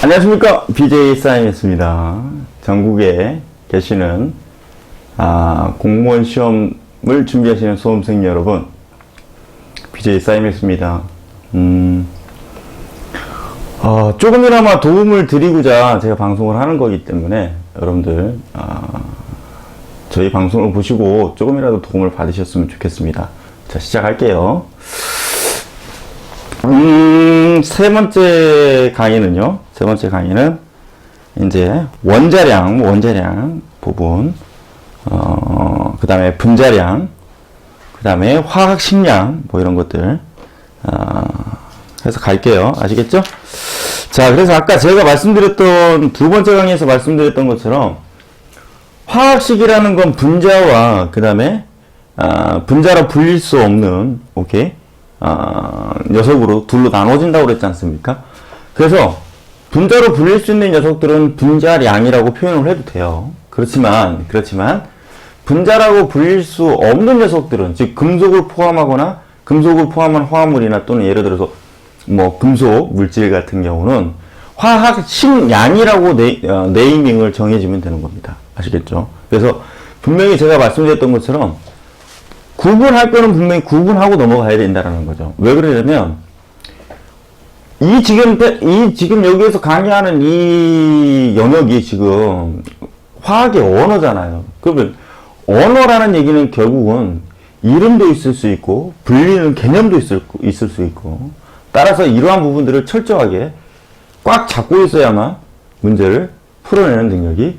안녕하십니까. BJ 사임이었습니다. 전국에 계시는, 아, 공무원 시험을 준비하시는 수험생 여러분. BJ 사임이었습니다. 음, 어, 조금이나마 도움을 드리고자 제가 방송을 하는 거기 때문에 여러분들, 아, 저희 방송을 보시고 조금이라도 도움을 받으셨으면 좋겠습니다. 자, 시작할게요. 음, 세 번째 강의는요. 세 번째 강의는 이제 원자량, 원자량 부분, 어, 그 다음에 분자량, 그 다음에 화학 식량, 뭐 이런 것들, 어, 해서 갈게요. 아시겠죠? 자, 그래서 아까 제가 말씀드렸던 두 번째 강의에서 말씀드렸던 것처럼 화학식이라는 건 분자와 그 다음에 아, 분자로 불릴 수 없는 오케이 아, 녀석으로 둘로 나눠진다고 그랬지 않습니까? 그래서 분자로 불릴 수 있는 녀석들은 분자량이라고 표현을 해도 돼요. 그렇지만 그렇지만 분자라고 불릴 수 없는 녀석들은 즉 금속을 포함하거나 금속을 포함한 화합물이나 또는 예를 들어서 뭐 금속 물질 같은 경우는 화학 식량이라고 네, 어, 네이밍을 정해주면 되는 겁니다. 아시겠죠? 그래서 분명히 제가 말씀드렸던 것처럼 구분할 거는 분명히 구분하고 넘어가야 된다라는 거죠. 왜 그러냐면 이 지금 이 지금 여기에서 강의하는 이 영역이 지금 화학의 언어잖아요. 그러면 언어라는 얘기는 결국은 이름도 있을 수 있고 불리는 개념도 있을 있을 수 있고 따라서 이러한 부분들을 철저하게 꽉 잡고 있어야만 문제를 풀어내는 능력이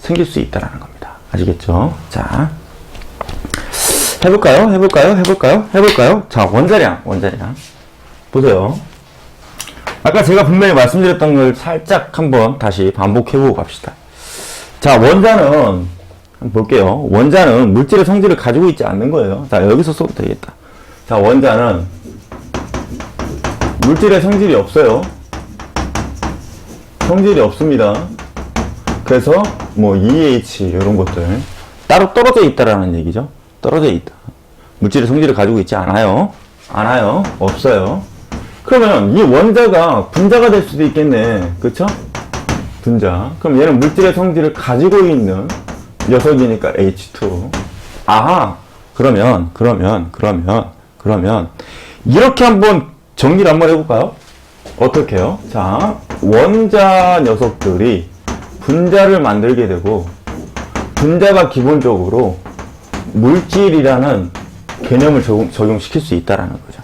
생길 수 있다라는 겁니다. 아시겠죠? 자. 해볼까요? 해볼까요? 해볼까요? 해볼까요? 자, 원자량, 원자량. 보세요. 아까 제가 분명히 말씀드렸던 걸 살짝 한번 다시 반복해보고 갑시다. 자, 원자는, 볼게요. 원자는 물질의 성질을 가지고 있지 않는 거예요. 자, 여기서 써도 되겠다. 자, 원자는 물질의 성질이 없어요. 성질이 없습니다. 그래서 뭐 EH 이런 것들 따로 떨어져 있다라는 얘기죠. 떨어져 있다. 물질의 성질을 가지고 있지 않아요. 않아요. 없어요. 그러면 이 원자가 분자가 될 수도 있겠네. 그쵸? 분자. 그럼 얘는 물질의 성질을 가지고 있는 녀석이니까 H2. 아하. 그러면, 그러면, 그러면, 그러면, 이렇게 한번 정리를 한번 해볼까요? 어떻게 해요? 자, 원자 녀석들이 분자를 만들게 되고, 분자가 기본적으로 물질이라는 개념을 적용, 적용 시킬 수 있다라는 거죠.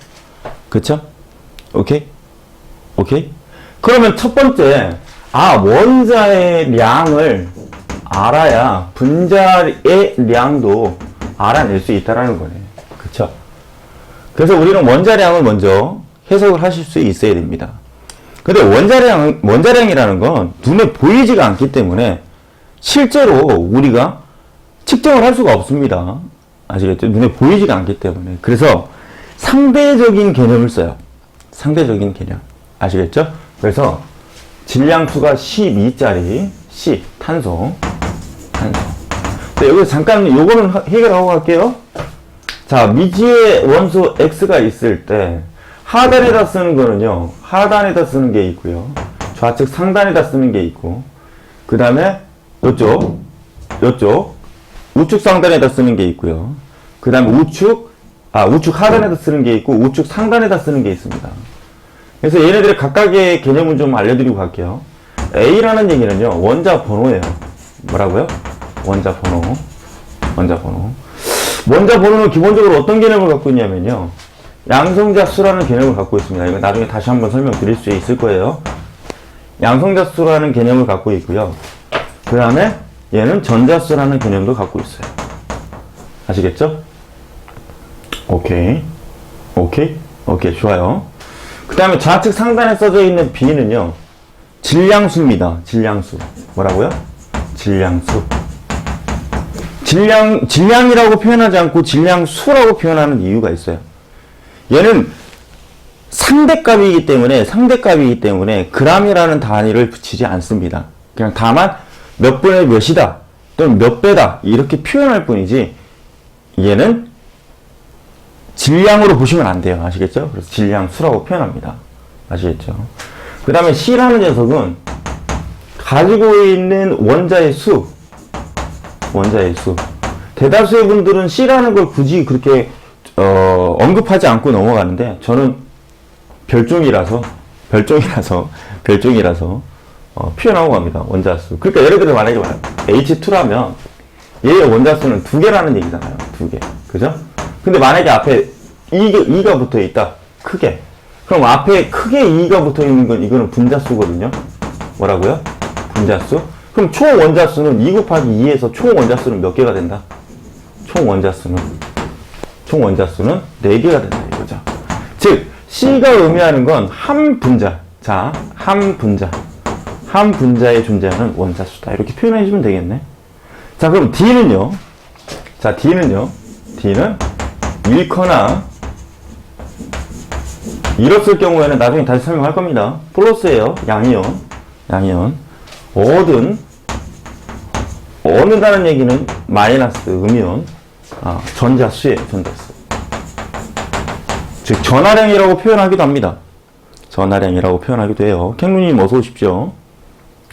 그쵸? 오케이? 오케이? 그러면 첫 번째, 아, 원자의 량을 알아야 분자의 량도 알아낼 수 있다라는 거네. 그래서 우리는 원자량을 먼저 해석을 하실 수 있어야 됩니다. 근데 원자량, 원자량이라는 건 눈에 보이지가 않기 때문에 실제로 우리가 측정을 할 수가 없습니다. 아시겠죠? 눈에 보이지가 않기 때문에. 그래서 상대적인 개념을 써요. 상대적인 개념. 아시겠죠? 그래서 질량수가 12짜리 C, 탄소. 탄소. 네, 여기서 잠깐 요거는 해결하고 갈게요. 자, 미지의 원소 X가 있을 때 하단에다 쓰는 거는요. 하단에다 쓰는 게 있고요. 좌측 상단에다 쓰는 게 있고 그 다음에 요쪽 요쪽 우측 상단에다 쓰는 게 있고요. 그 다음에 우측 아 우측 하단에다 쓰는 게 있고 우측 상단에다 쓰는 게 있습니다. 그래서 얘네들의 각각의 개념을 좀 알려드리고 갈게요. A라는 얘기는요 원자 번호예요. 뭐라고요? 원자 번호. 원자 번호. 원자 번호는 기본적으로 어떤 개념을 갖고 있냐면요. 양성자 수라는 개념을 갖고 있습니다. 이거 나중에 다시 한번 설명드릴 수 있을 거예요. 양성자 수라는 개념을 갖고 있고요. 그 다음에 얘는 전자수라는 개념도 갖고 있어요. 아시겠죠? 오케이. 오케이. 오케이. 좋아요. 그 다음에 좌측 상단에 써져 있는 B는요. 질량수입니다. 질량수. 뭐라고요? 질량수. 질량, 질량이라고 표현하지 않고 질량수라고 표현하는 이유가 있어요. 얘는 상대값이기 때문에, 상대값이기 때문에 그람이라는 단위를 붙이지 않습니다. 그냥 다만 몇 분의 몇이다, 또는 몇 배다, 이렇게 표현할 뿐이지, 얘는 질량으로 보시면 안 돼요. 아시겠죠? 그래서 질량수라고 표현합니다. 아시겠죠? 그 다음에 C라는 녀석은 가지고 있는 원자의 수, 원자의 수. 대다수의 분들은 C라는 걸 굳이 그렇게 어, 언급하지 않고 넘어가는데 저는 별종이라서 별종이라서 별종이라서 어, 표현하고 갑니다 원자수. 그러니까 예를 들어 만약에 H2라면 얘의 원자수는 두 개라는 얘기잖아요. 두 개. 그죠? 근데 만약에 앞에 2가, 2가 붙어 있다. 크게. 그럼 앞에 크게 2가 붙어 있는 건 이거는 분자수거든요. 뭐라고요? 분자수? 그럼 총 원자수는 2 곱하기 2에서 총 원자수는 몇 개가 된다? 총 원자수는 총 원자수는 4개가 된다 이거죠. 즉 C가 의미하는 건 한 분자. 자, 한 분자. 한 분자에 존재하는 원자수다. 이렇게 표현해 주면 되겠네. 자, 그럼 D는요. 자, D는요. D는 잃거나 잃었을 경우에는 나중에 다시 설명할 겁니다. 플러스예요. 양이온. 양이온. 얻은 얻는다는 얘기는 마이너스 음이온. 아, 전자수예요. 전자수. 즉 전화량이라고 표현하기도 합니다. 전화량이라고 표현하기도 해요. 캥루님 어서 오십시오.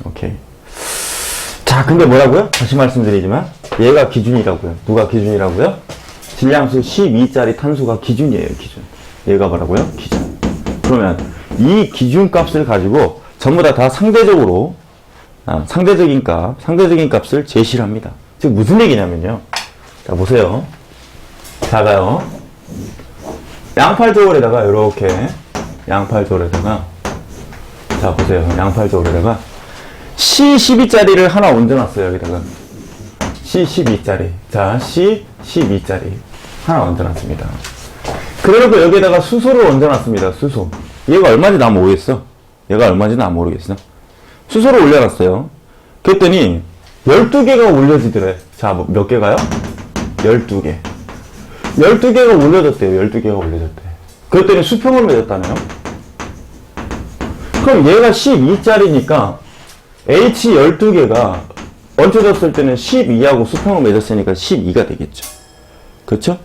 오케이. 자, 근데 뭐라고요? 다시 말씀드리지만 얘가 기준이라고요. 누가 기준이라고요? 질량수 12짜리 탄수가 기준이에요, 기준. 얘가 뭐라고요? 기준. 그러면 이 기준값을 가지고 전부 다 다 상대적으로 아, 상대적인 값, 상대적인 값을 제시를 합니다. 즉 무슨 얘기냐면요. 자, 보세요. 작아요. 양팔 저울에다가 이렇게 양팔 저울에다가 자 보세요. 양팔 저울에다가 C12짜리를 하나 얹어놨어요. 여기다가 C12짜리 자 C12짜리 하나 얹어놨습니다. 그래놓고 여기다가 수소를 얹어놨습니다. 수소 얘가 얼마인지 나 모르겠어. 얘가 얼마인지 나 모르겠어. 수소를 올려놨어요. 그랬더니 12개가 올려지더래. 자, 뭐, 몇 개가요? 12개. 12개가 올려졌대요. 12개가 올려졌대. 그랬더니 수평을 맺었다네요. 그럼 얘가 12짜리니까 H 12개가 얹혀졌을 때는 12하고 수평을 맺었으니까 12가 되겠죠. 그렇죠?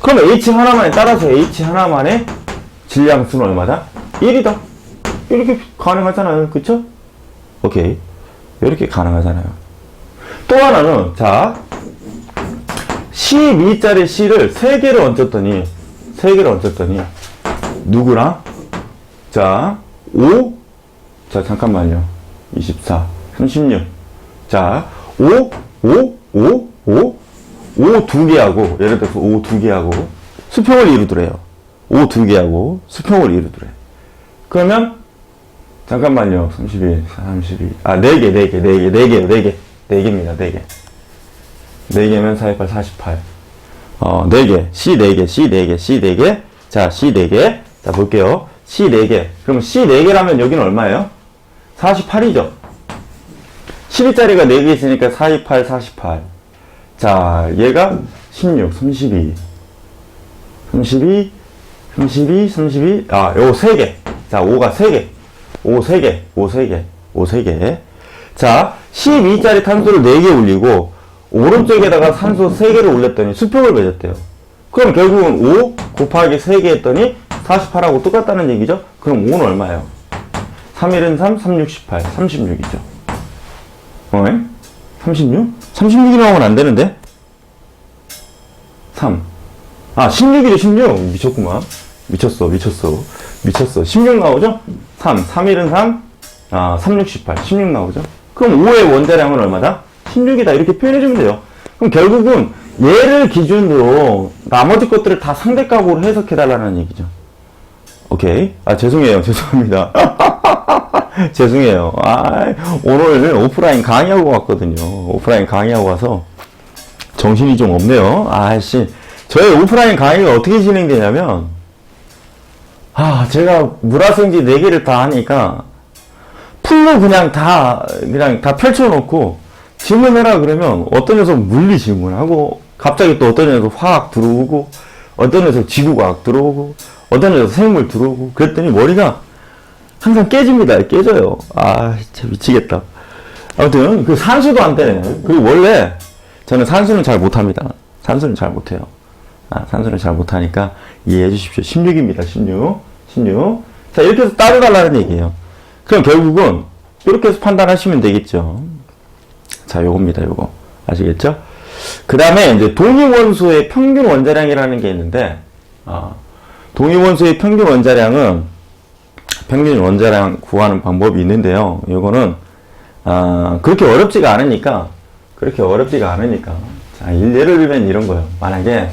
그럼 H 하나만에 따라서 H 하나만의 질량수는 얼마다? 1이다. 이렇게 가능하잖아요. 그렇죠? 오케이. 이렇게 가능하잖아요. 또 하나는 자 12짜리 C를 3개를 얹었더니 3개를 얹었더니 누구랑 자 5, 자 잠깐만요. 24, 36. 자 5, 5, 5, 5, 5 두 개하고 예를 들어서 5 두 개하고 수평을 이루더래요. 5 두 개하고 수평을 이루더래. 그러면 잠깐만요. 31, 32. 아, 4개, 4개, 4개, 4개요, 4개. 4개입니다, 4개. 4개면 428, 48. 어, 4개. C 4개, C 4개, C 4개. 자, C 4개. 자, 볼게요. C 4개. 그럼 C 4개라면 여기는 얼마예요? 48이죠. 12짜리가 4개 있으니까 48, 48. 자, 얘가 16, 32. 32, 32, 32. 아, 요거 3개. 자, 5가 3개. 5 3개, 5 3개, 5 3개. 자, 12짜리 탄소를 4개 올리고, 오른쪽에다가 산소 3개를 올렸더니 수평을 맺었대요. 그럼 결국은 5 곱하기 3개 했더니 48하고 똑같다는 얘기죠? 그럼 5는 얼마예요? 3일은 3, 3, 6, 18, 36이죠. 어? 36? 36이 나오면 안 되는데? 3. 아, 16이죠, 16. 미쳤구만. 미쳤어, 미쳤어. 미쳤어. 16 나오죠? 3. 3일은 3. 아, 3, 6, 18. 16 나오죠? 그럼 5의 원자량은 얼마다? 16이다. 이렇게 표현해주면 돼요. 그럼 결국은 얘를 기준으로 나머지 것들을 다 상대값으로 해석해달라는 얘기죠. 오케이. 아, 죄송해요. 죄송합니다. 죄송해요. 아, 오늘 오프라인 강의하고 왔거든요. 오프라인 강의하고 와서 정신이 좀 없네요. 아씨. 저희 오프라인 강의가 어떻게 진행되냐면, 아, 제가 물화성지 4개를 다 하니까, 풀로 그냥 다, 그냥 다 펼쳐놓고, 질문해라 그러면 어떤 녀석 물리 질문하고, 갑자기 또 어떤 녀석 화학 들어오고, 어떤 녀석 지구과학 들어오고, 어떤 녀석 생물 들어오고, 그랬더니 머리가 항상 깨집니다. 깨져요. 아, 진짜 미치겠다. 아무튼, 그 산수도 안 되네. 그리고 원래, 저는 산수는 잘 못합니다. 산수는 잘 못해요. 아, 산수를 잘 못하니까 이해해 주십시오. 16입니다. 16. 16. 자, 이렇게 해서 따져달라는 얘기예요. 그럼 결국은 이렇게 해서 판단하시면 되겠죠. 자, 요겁니다, 요거. 아시겠죠? 그 다음에 이제 동위원소의 평균 원자량이라는 게 있는데, 아, 동위원소의 평균 원자량은 평균 원자량 구하는 방법이 있는데요. 요거는, 아, 그렇게 어렵지가 않으니까, 그렇게 어렵지가 않으니까. 자, 일- 예를 들면 이런 거예요. 만약에,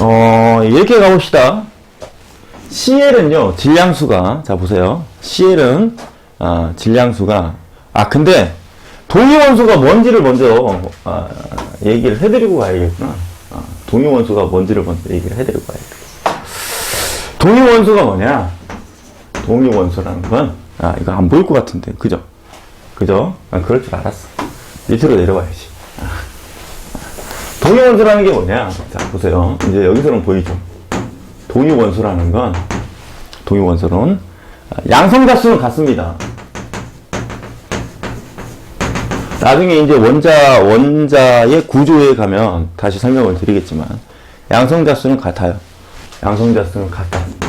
어, 이렇게 가봅시다. CL은요, 질량수가, 자, 보세요. CL은, 아, 질량수가, 아, 근데, 동위원소가 뭔지를 먼저, 아, 얘기를 해드리고 가야겠구나. 아, 동위원소가 뭔지를 먼저 얘기를 해드리고 가야겠다. 동위원소가 뭐냐? 동위원소라는 건, 아, 이거 안 보일 것 같은데, 그죠? 그죠? 아, 그럴 줄 알았어. 밑으로 내려와야지. 아. 동위원소라는 게 뭐냐? 자, 보세요. 이제 여기서는 보이죠? 동위원소라는 건, 동위원소는, 아, 양성자수는 같습니다. 나중에 이제 원자, 원자의 구조에 가면 다시 설명을 드리겠지만, 양성자수는 같아요. 양성자수는 같다.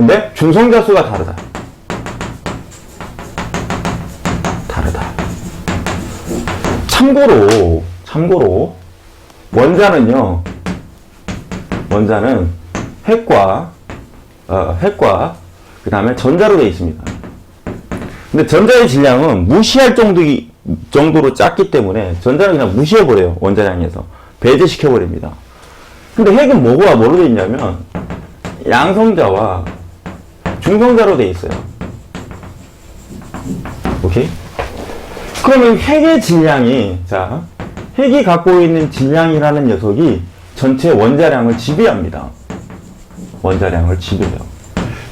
근데 중성자수가 다르다. 다르다. 참고로, 참고로, 원자는요, 원자는 핵과, 어, 핵과, 그 다음에 전자로 되어 있습니다. 근데 전자의 질량은 무시할 정도, 정도로 작기 때문에 전자는 그냥 무시해버려요. 원자량에서. 배제시켜버립니다. 근데 핵은 뭐가 뭐로 되어 있냐면, 양성자와 중성자로 되어 있어요. 오케이? 그러면 핵의 질량이, 자, 핵이 갖고 있는 질량이라는 녀석이 전체 원자량을 지배합니다. 원자량을 지배해요.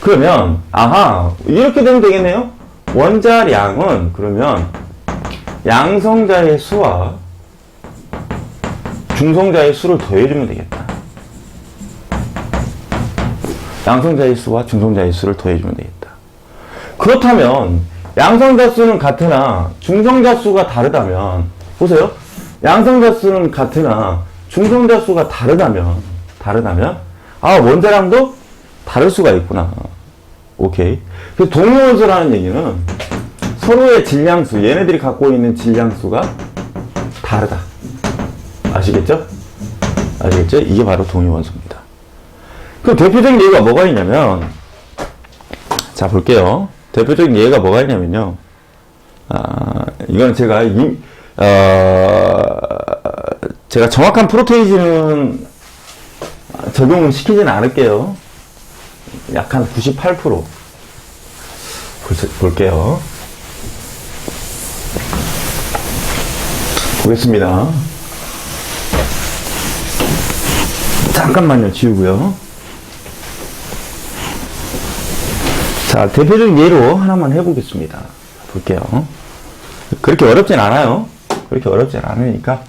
그러면, 아하, 이렇게 되면 되겠네요? 원자량은, 그러면, 양성자의 수와 중성자의 수를 더해주면 되겠다. 양성자의 수와 중성자의 수를 더해주면 되겠다. 그렇다면 양성자 수는 같으나 중성자 수가 다르다면 보세요. 양성자 수는 같으나 중성자 수가 다르다면 다르다면 아 원자량도 다를 수가 있구나. 오케이. 그 동위원소라는 얘기는 서로의 질량수 얘네들이 갖고 있는 질량수가 다르다. 아시겠죠? 아시겠죠? 이게 바로 동위원소입니다. 그럼 대표적인 예가 뭐가 있냐면, 자, 볼게요. 대표적인 예가 뭐가 있냐면요. 아, 이건 제가, 이, 어, 제가 정확한 프로테이지는 적용을 시키지는 않을게요. 약 한 98%. 볼, 볼게요. 보겠습니다. 잠깐만요, 지우고요. 자, 대표적인 예로 하나만 해보겠습니다. 볼게요. 그렇게 어렵진 않아요. 그렇게 어렵진 않으니까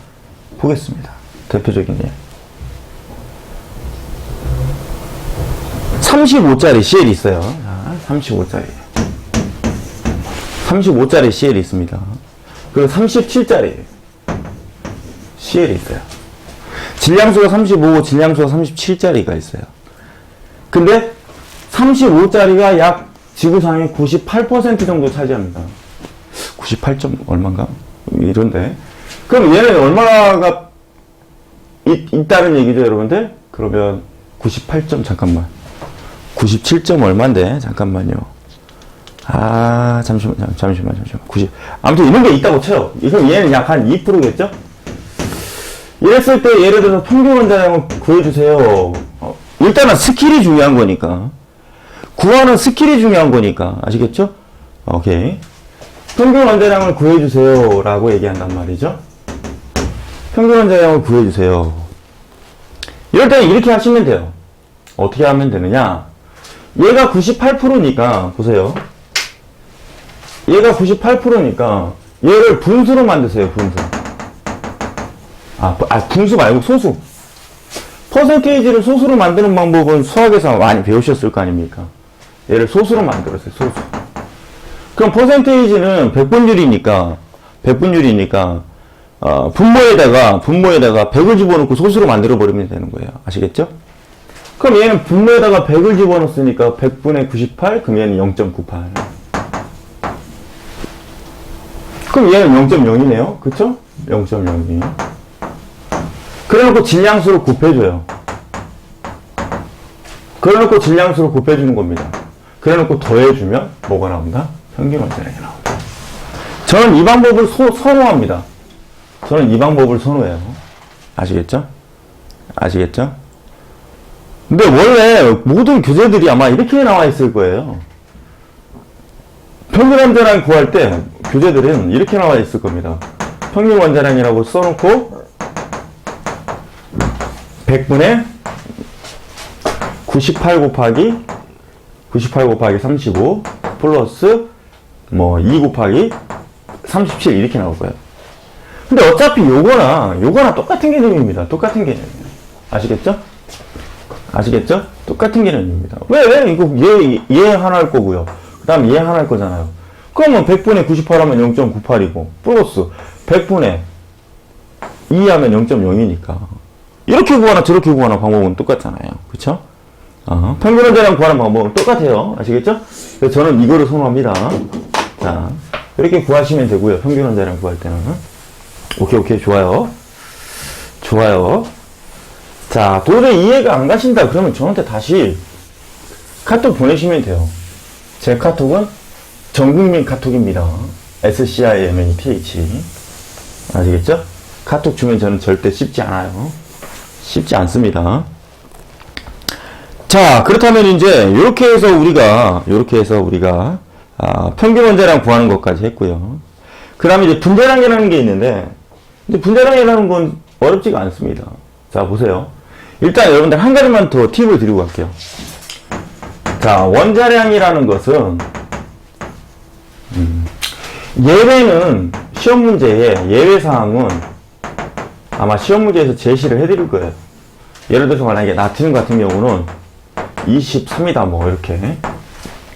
보겠습니다. 대표적인 예. 35짜리 CL이 있어요. 자, 35짜리. 35짜리 CL이 있습니다. 그리고 37짜리 CL이 있어요. 질량수가 35고 질량수가 37짜리가 있어요. 근데 35짜리가 약 지구상의 98% 정도 차지합니다. 98점 얼마인가? 이런데. 그럼 얘는 얼마가 있, 있다는 얘기죠, 여러분들? 그러면 98점 잠깐만. 97점 얼마인데? 잠깐만요. 아, 잠시만, 잠- 잠시만, 잠시만. 90. 아무튼 이런 게 있다고 쳐요. 그럼 얘는 약 한 2%겠죠? 이랬을 때 예를 들어서 평균 원자량을 구해주세요. 어, 일단은 스킬이 중요한 거니까. 구하는 스킬이 중요한 거니까. 아시겠죠? 오케이. 평균 원자량을 구해주세요. 라고 얘기한단 말이죠. 평균 원자량을 구해주세요. 이럴 때는 이렇게 하시면 돼요. 어떻게 하면 되느냐. 얘가 98%니까, 보세요. 얘가 98%니까, 얘를 분수로 만드세요, 분수. 아, 부- 아, 분수 말고 소수. 퍼센테이지를 소수로 만드는 방법은 수학에서 많이 배우셨을 거 아닙니까? 얘를 소수로 만들었어요, 소수. 그럼 퍼센테이지는 백분율이니까, 백분율이니까, 어, 분모에다가, 분모에다가 100을 집어넣고 소수로 만들어 버리면 되는 거예요. 아시겠죠? 그럼 얘는 분모에다가 100을 집어넣었으니까 100분의 98, 그럼 얘는 0.98. 그럼 얘는 0.0이네요. 그쵸? 0.02. 그래놓고 질량수를 곱해줘요. 그래놓고 질량수를 곱해주는 겁니다. 그래놓고 더해주면 뭐가 나온다? 평균 원자량이 나온다. 저는 이 방법을 소- 선호합니다. 저는 이 방법을 선호해요. 아시겠죠? 아시겠죠? 근데 원래 모든 교재들이 아마 이렇게 나와 있을 거예요. 평균 원자량 구할 때 교재들은 이렇게 나와 있을 겁니다. 평균 원자량이라고 써놓고 100분의 98 곱하기 98 곱하기 35 플러스 뭐 2 곱하기 37 이렇게 나올 거예요. 근데 어차피 요거나 요거나 똑같은 개념입니다. 똑같은 개념이에요. 아시겠죠? 아시겠죠? 똑같은 개념입니다. 왜, 왜? 이거 얘, 얘 하나 할 거고요. 그 다음 얘 하나 할 거잖아요. 그러면 100분의 98 하면 0.98이고, 플러스 100분의 2 하면 0.0이니까. 이렇게 구하나 저렇게 구하나 방법은 똑같잖아요. 그쵸? 어, 평균 원자량 구하는 방법은 똑같아요. 아시겠죠? 그래서 저는 이거를 선호합니다. 자, 이렇게 구하시면 되고요. 평균 원자량 구할 때는. 오케이, 오케이, 좋아요. 좋아요. 자, 도저히 이해가 안 가신다. 그러면 저한테 다시 카톡 보내시면 돼요. 제 카톡은 전국민 카톡입니다. SCIMNPH. 아시겠죠? 카톡 주면 저는 절대 씹지 않아요. 씹지 않습니다. 자, 그렇다면 이제 이렇게 해서 우리가 이렇게 해서 우리가 아, 평균 원자량 구하는 것까지 했고요. 그 다음에 이제 분자량이라는 게 있는데 근데 분자량이라는 건 어렵지가 않습니다. 자, 보세요. 일단 여러분들 한 가지만 더 팁을 드리고 갈게요. 자, 원자량이라는 것은 음, 예외는 시험 문제에 예외 사항은 아마 시험 문제에서 제시를 해드릴 거예요. 예를 들어서 만약에 나트륨 같은 경우는 23이다 뭐 이렇게.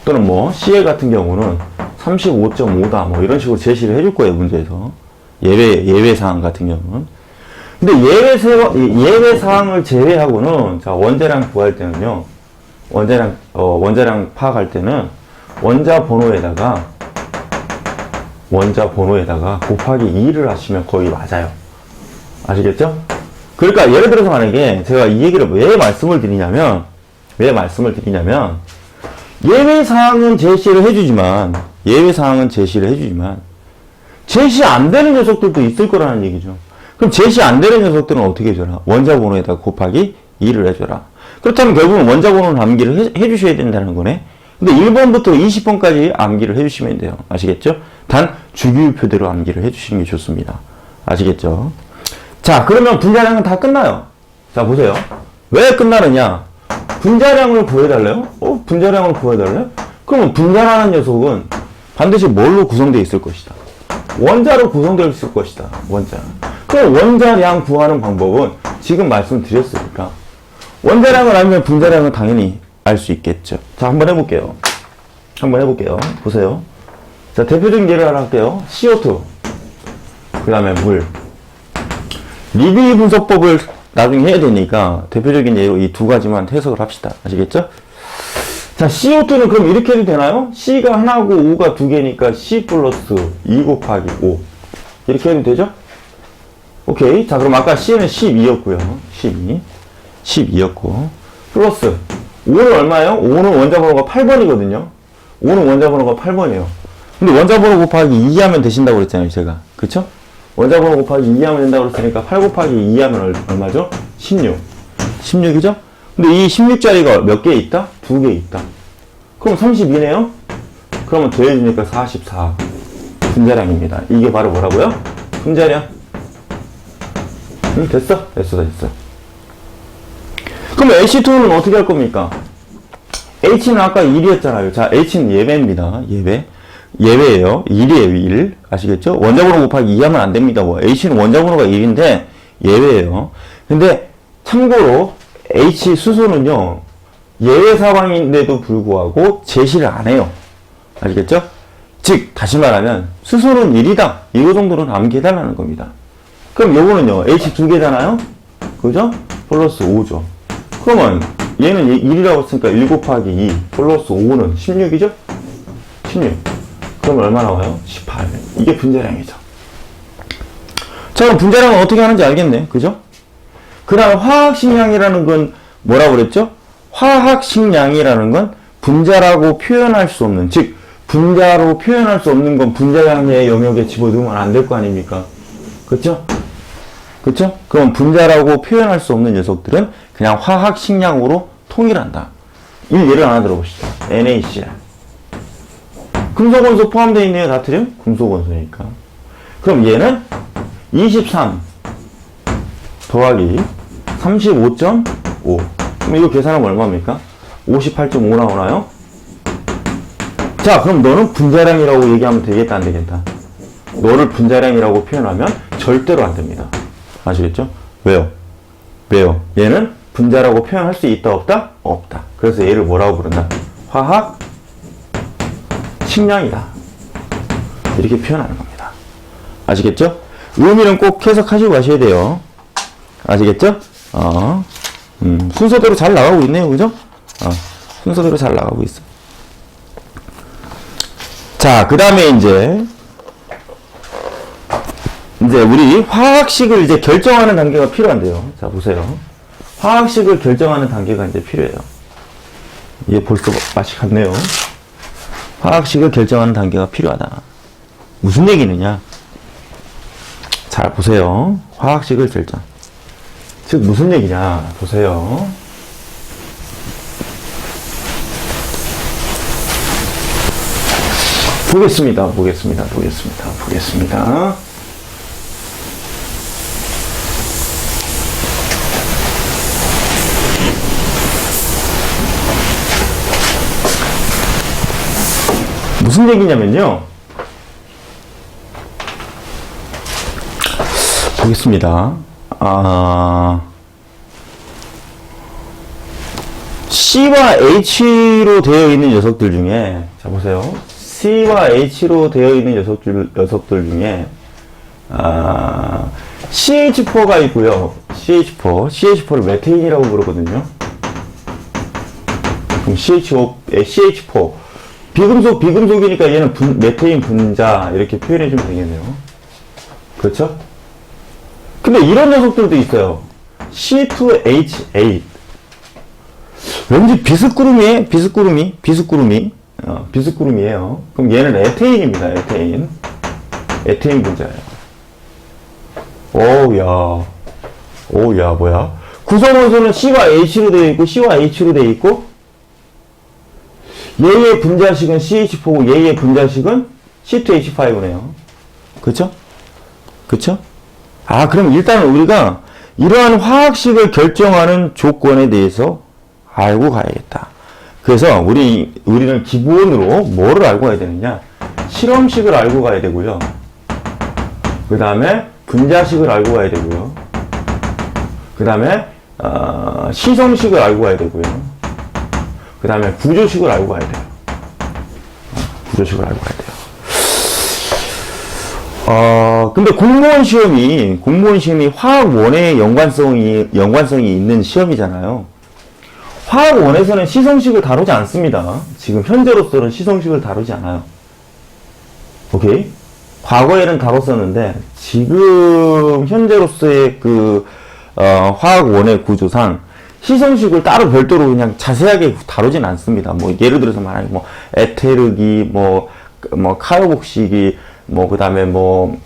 또는 뭐 CA 같은 경우는 35.5다 뭐 이런 식으로 제시를 해줄 거예요 문제에서. 예외 예외 사항 같은 경우는. 근데 예외 세, 예외 사항을 제외하고는 자 원자량 구할 때는요 원자량 어, 원자량 파악할 때는 원자 번호에다가 원자 번호에다가 곱하기 2를 하시면 거의 맞아요. 아시겠죠? 그러니까 예를 들어서 만약에 제가 이 얘기를 왜 말씀을 드리냐면 왜 말씀을 드리냐면 예외 사항은 제시를 해주지만 예외 사항은 제시를 해주지만 제시 안 되는 녀석들도 있을 거라는 얘기죠. 그럼 제시 안 되는 녀석들은 어떻게 해줘라? 원자 번호에다 곱하기 2를 해줘라. 그렇다면 결국은 원자 번호는 암기를 해, 해주셔야 된다는 거네. 근데 1번부터 20번까지 암기를 해주시면 돼요. 아시겠죠? 단 주기율표대로 암기를 해주시는 게 좋습니다. 아시겠죠? 자, 그러면 분자량은 다 끝나요. 자, 보세요. 왜 끝나느냐? 분자량을 구해달래요? 어, 분자량을 구해달래? 그러면 분자라는 녀석은 반드시 뭘로 구성되어 있을 것이다. 원자로 구성되어 있을 것이다. 원자. 그럼 원자량 구하는 방법은 지금 말씀드렸으니까 원자량을 알면 분자량은 당연히 알 수 있겠죠. 자, 한번 해볼게요. 한번 해볼게요. 보세요. 자, 대표적인 예를 하나 할게요. CO2. 그 다음에 물. 리뷰 분석법을 나중에 해야 되니까 대표적인 예로 이 두 가지만 해석을 합시다. 아시겠죠? 자, CO2는 그럼 이렇게 해도 되나요? C가 하나고 O가 두 개니까 C 플러스 2 곱하기 5. 이렇게 해도 되죠? 오케이. 자, 그럼 아까 C는 12였고요. 12. 12였고. 플러스 5는 얼마예요? 5는 원자 번호가 8번이거든요. 5는 원자 번호가 8번이에요. 근데 원자 번호 곱하기 2 하면 되신다고 그랬잖아요, 제가. 그쵸? 원자 번호 곱하기 2 하면 된다고 그랬으니까 8 곱하기 2 하면 얼- 얼마죠? 16. 16이죠? 근데 이 16자리가 몇 개 있다? 두 개 있다. 그럼 32네요? 그러면 더해주니까 44. 분자량입니다. 이게 바로 뭐라고요? 분자량. 응, 됐어? 됐어, 됐어. 그럼 H2는 어떻게 할 겁니까? H는 아까 1이었잖아요. 자, H는 예배입니다. 예배. 예배예요. 1이에요, 1. 아시겠죠? 원자번호 곱하기 2 하면 안 됩니다. 뭐, H는 원자번호가 1인데 예배예요. 근데 참고로 H 수소는요. 예외 사항인데도 불구하고 제시를 안 해요. 아시겠죠? 즉, 다시 말하면 수소는 1이다. 이거 정도는 암기해달라는 겁니다. 그럼 요거는요. H 두 개잖아요? 그죠? 플러스 5죠. 그러면 얘는 1이라고 했으니까 1 곱하기 2 플러스 5는 16이죠? 16. 그럼 얼마 나 와요? 18. 이게 분자량이죠. 자, 그럼 분자량은 어떻게 하는지 알겠네. 그죠? 그 다음 화학식량이라는 건 뭐라고 그랬죠? 화학식량이라는 건 분자라고 표현할 수 없는, 즉, 분자로 표현할 수 없는 건 분자량의 영역에 집어넣으면 안 될 거 아닙니까? 그쵸? 그쵸? 그럼 분자라고 표현할 수 없는 녀석들은 그냥 화학식량으로 통일한다. 이 예를 하나 들어보시죠. NaCl. 금속원소 포함되어 있네요, 나트륨? 금속원소니까. 그럼 얘는 23 더하기 35.5. 그럼 이거 계산하면 얼마입니까? 58.5 나오나요? 자, 그럼 너는 분자량이라고 얘기하면 되겠다, 안 되겠다? 너를 분자량이라고 표현하면 절대로 안 됩니다. 아시겠죠? 왜요? 왜요? 얘는 분자라고 표현할 수 있다, 없다? 없다. 그래서 얘를 뭐라고 부른다? 화학 식량이다. 이렇게 표현하는 겁니다. 아시겠죠? 의미는 꼭 해석하시고 가셔야 돼요. 아시겠죠? 어, 음, 순서대로 잘 나가고 있네요. 그죠? 어, 순서대로 잘 나가고 있어. 자, 그 다음에 이제, 이제 우리 화학식을 이제 결정하는 단계가 필요한데요. 자, 보세요. 화학식을 결정하는 단계가 이제 필요해요. 이게 벌써 맛이 갔네요. 화학식을 결정하는 단계가 필요하다. 무슨 얘기느냐? 잘 보세요. 화학식을 결정. 즉, 무슨 얘기냐? 보세요. 보겠습니다. 보겠습니다. 보겠습니다. 보겠습니다. 무슨 얘기냐면요. 보겠습니다. 아, C와 H로 되어 있는 녀석들 중에, 자, 보세요. C와 H로 되어 있는 녀석들, 녀석들 중에, 아, CH4가 있고요. CH4. CH4를 메테인이라고 부르거든요. 그럼 CH5, 에, CH4. 비금속, 비금속이니까 얘는 분, 메테인 분자, 이렇게 표현해 주면 되겠네요. 그렇죠? 근데 이런 녀석들도 있어요. C2H8. 왠지 비스꾸름이에요. 비스꾸름이. 비스꾸름이. 어, 비스꾸름이에요. 그럼 얘는 에테인입니다. 에테인. 에테인 분자예요. 오우야. 오우야, 뭐야? 구성원소는 C와 H로 되어 있고, C와 H로 되어 있고, 얘의 분자식은 CH4고, 얘의 분자식은 C2H5네요. 그쵸? 그쵸? 아, 그럼 일단은 우리가 이러한 화학식을 결정하는 조건에 대해서 알고 가야겠다. 그래서 우리, 우리는 기본으로 뭐를 알고 가야 되느냐? 실험식을 알고 가야 되고요. 그 다음에 분자식을 알고 가야 되고요. 그 다음에, 어, 시성식을 알고 가야 되고요. 그 다음에 구조식을 알고 가야 돼요. 어, 구조식을 알고 가야 돼요. 어, 근데 공무원 시험이, 공무원 시험이 화학원의 연관성이, 연관성이 있는 시험이잖아요. 화학원에서는 시성식을 다루지 않습니다. 지금 현재로서는 시성식을 다루지 않아요. 오케이? 과거에는 다뤘었는데, 지금 현재로서의 그, 어, 화학원의 구조상, 시성식을 따로 별도로 그냥 자세하게 다루진 않습니다. 뭐, 예를 들어서 말하면 뭐, 에테르기, 뭐, 뭐, 카르복식이, 뭐, 그 다음에 뭐,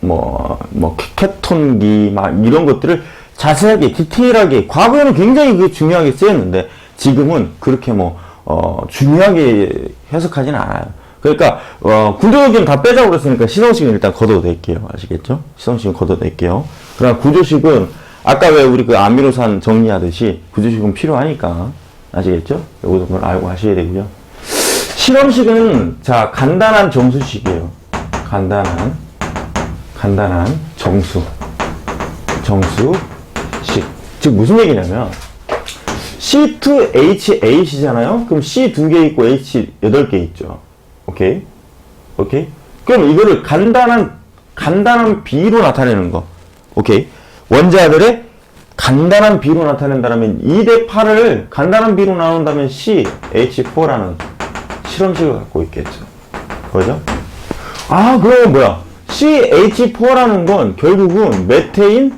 뭐, 뭐, 케톤기, 막 이런 것들을 자세하게, 디테일하게, 과거에는 굉장히 그게 중요하게 쓰였는데, 지금은 그렇게 뭐, 어, 중요하게 해석하지는 않아요. 그러니까, 어, 구조식은 다 빼자고 그랬으니까 시성식은 일단 걷어낼게요. 아시겠죠? 시성식은 걷어낼게요. 그러나 구조식은, 아까 왜 우리 그 아미노산 정리하듯이 구조식은 필요하니까, 아시겠죠? 요것도 그걸 알고 하셔야 되고요. 실험식은, 자, 간단한 정수식이에요. 간단한 간단한 정수 정수식. 즉 무슨 얘기냐면 C2H8이잖아요? 그럼 C 두 개 있고 H 여덟 개 있죠. 오케이? 오케이? 그럼 이거를 간단한 간단한 비로 나타내는 거. 오케이 원자들의 간단한 비로 나타낸다면 2대 8을 간단한 비로 나눈다면 CH4라는 실험식을 갖고 있겠죠 그죠? 아, 그러면 뭐야? CH4라는 건 결국은 메테인,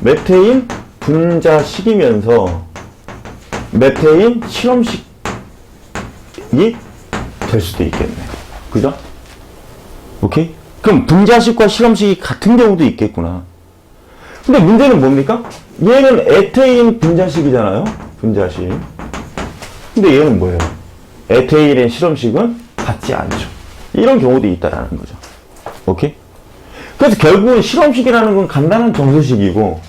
메테인 분자식이면서 메테인 실험식이 될 수도 있겠네. 그죠? 오케이? 그럼 분자식과 실험식이 같은 경우도 있겠구나. 근데 문제는 뭡니까? 얘는 에테인 분자식이잖아요? 분자식. 근데 얘는 뭐예요? 에테인의 실험식은 같지 않죠. 이런 경우도 있다라는 거죠. 오케이? 그래서 결국은 실험식이라는 건 간단한 정수식이고,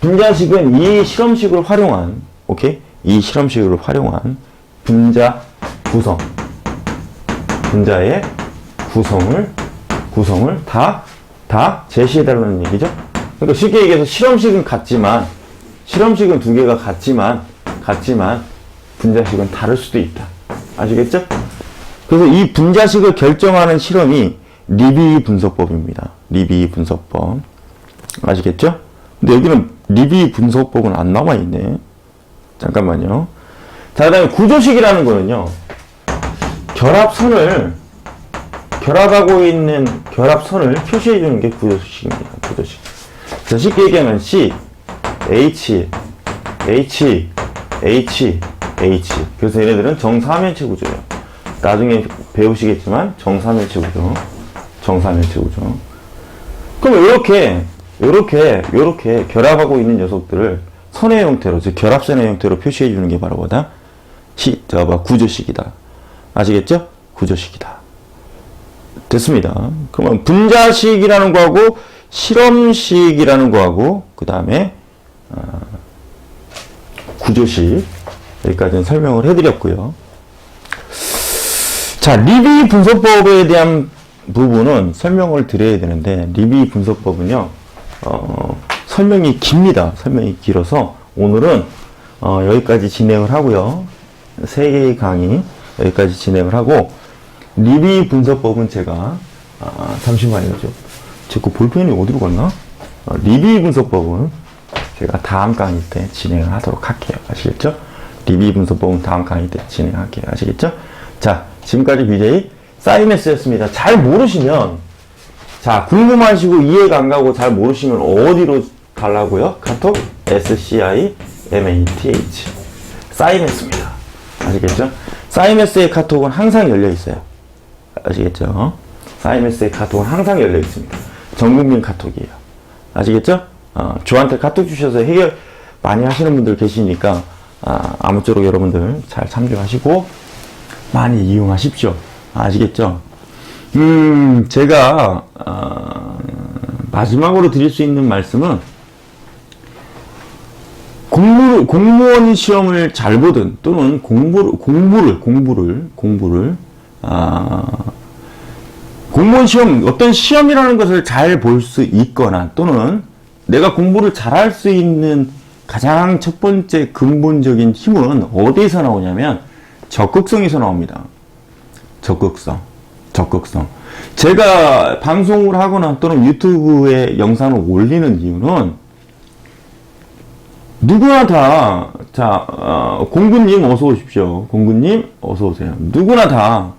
분자식은 이 실험식을 활용한, 오케이? 이 실험식을 활용한 분자 구성. 분자의 구성을, 구성을 다, 다 제시해달라는 얘기죠. 그러니까 쉽게 얘기해서 실험식은 같지만, 실험식은 두 개가 같지만, 같지만, 분자식은 다를 수도 있다. 아시겠죠? 그래서 이 분자식을 결정하는 실험이 리비 분석법입니다. 리비 분석법. 아시겠죠? 근데 여기는 리비 분석법은 안 남아있네. 잠깐만요. 자, 그 다음에 구조식이라는 거는요. 결합선을, 결합하고 있는 결합선을 표시해 주는 게 구조식입니다. 구조식. 자, 쉽게 얘기하면 C, H, H, H, H. 그래서 얘네들은 정사면체 구조예요. 나중에 배우시겠지만 정사면체 구조, 정사면체 구조. 그럼 이렇게 이렇게 이렇게 결합하고 있는 녀석들을 선의 형태로 즉 결합선의 형태로 표시해 주는 게 바로 뭐다? 시, 저, 뭐, 구조식이다. 아시겠죠? 구조식이다. 됐습니다. 그러면 분자식이라는 거하고 실험식이라는 거하고 그 다음에 어, 구조식 여기까지는 설명을 해드렸고요. 자, 리비 분석법에 대한 부분은 설명을 드려야 되는데, 리비 분석법은요, 어, 설명이 깁니다. 설명이 길어서, 오늘은, 어, 여기까지 진행을 하고요. 세 개의 강의, 여기까지 진행을 하고, 리비 분석법은 제가, 아, 잠시만요. 저, 제거 볼펜이 어디로 갔나? 어, 리비 분석법은 제가 다음 강의 때 진행을 하도록 할게요. 아시겠죠? 리비 분석법은 다음 강의 때 진행할게요. 아시겠죠? 자, 지금까지 BJ 사이메스였습니다. 잘 모르시면, 자, 궁금하시고 이해가 안 가고 잘 모르시면 어디로 달라고요? 카톡 SCI MATH. 사이메스입니다. 아시겠죠? 사이메스의 카톡은 항상 열려 있어요. 아시겠죠? 사이메스의 카톡은 항상 열려 있습니다. 전 국민 카톡이에요. 아시겠죠? 어, 저한테 카톡 주셔서 해결 많이 하시는 분들 계시니까 아, 아무쪼록 여러분들 잘 참조하시고 많이 이용하십시오. 아시겠죠? 음, 제가 어, 마지막으로 드릴 수 있는 말씀은 공부 공무원 시험을 잘 보든 또는 공부를 공부를 공부를 공부를 아, 공무원 시험 어떤 시험이라는 것을 잘 볼 수 있거나 또는 내가 공부를 잘할 수 있는 가장 첫 번째 근본적인 힘은 어디에서 나오냐면 적극성에서 나옵니다. 적극성. 적극성. 제가 방송을 하거나 또는 유튜브에 영상을 올리는 이유는 누구나 다, 자, 어, 공구님 어서 오십시오. 공구님 어서 오세요. 누구나 다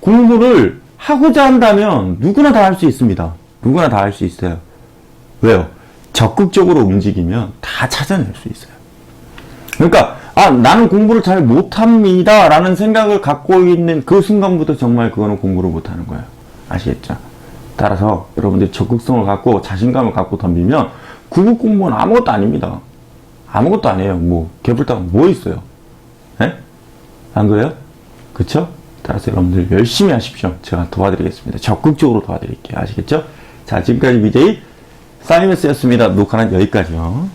공부를 하고자 한다면 누구나 다 할 수 있습니다. 누구나 다 할 수 있어요. 왜요? 적극적으로 움직이면 다 찾아낼 수 있어요. 그러니까, 아, 나는 공부를 잘 못합니다. 라는 생각을 갖고 있는 그 순간부터 정말 그거는 공부를 못하는 거예요. 아시겠죠? 따라서 여러분들이 적극성을 갖고 자신감을 갖고 덤비면 구급 공부는 아무것도 아닙니다. 아무것도 아니에요. 뭐, 개불다가 뭐 있어요? 예? 안 그래요? 그쵸? 따라서 여러분들 열심히 하십시오. 제가 도와드리겠습니다. 적극적으로 도와드릴게요. 아시겠죠? 자, 지금까지 BJ 사이먼스였습니다. 녹화는 여기까지요.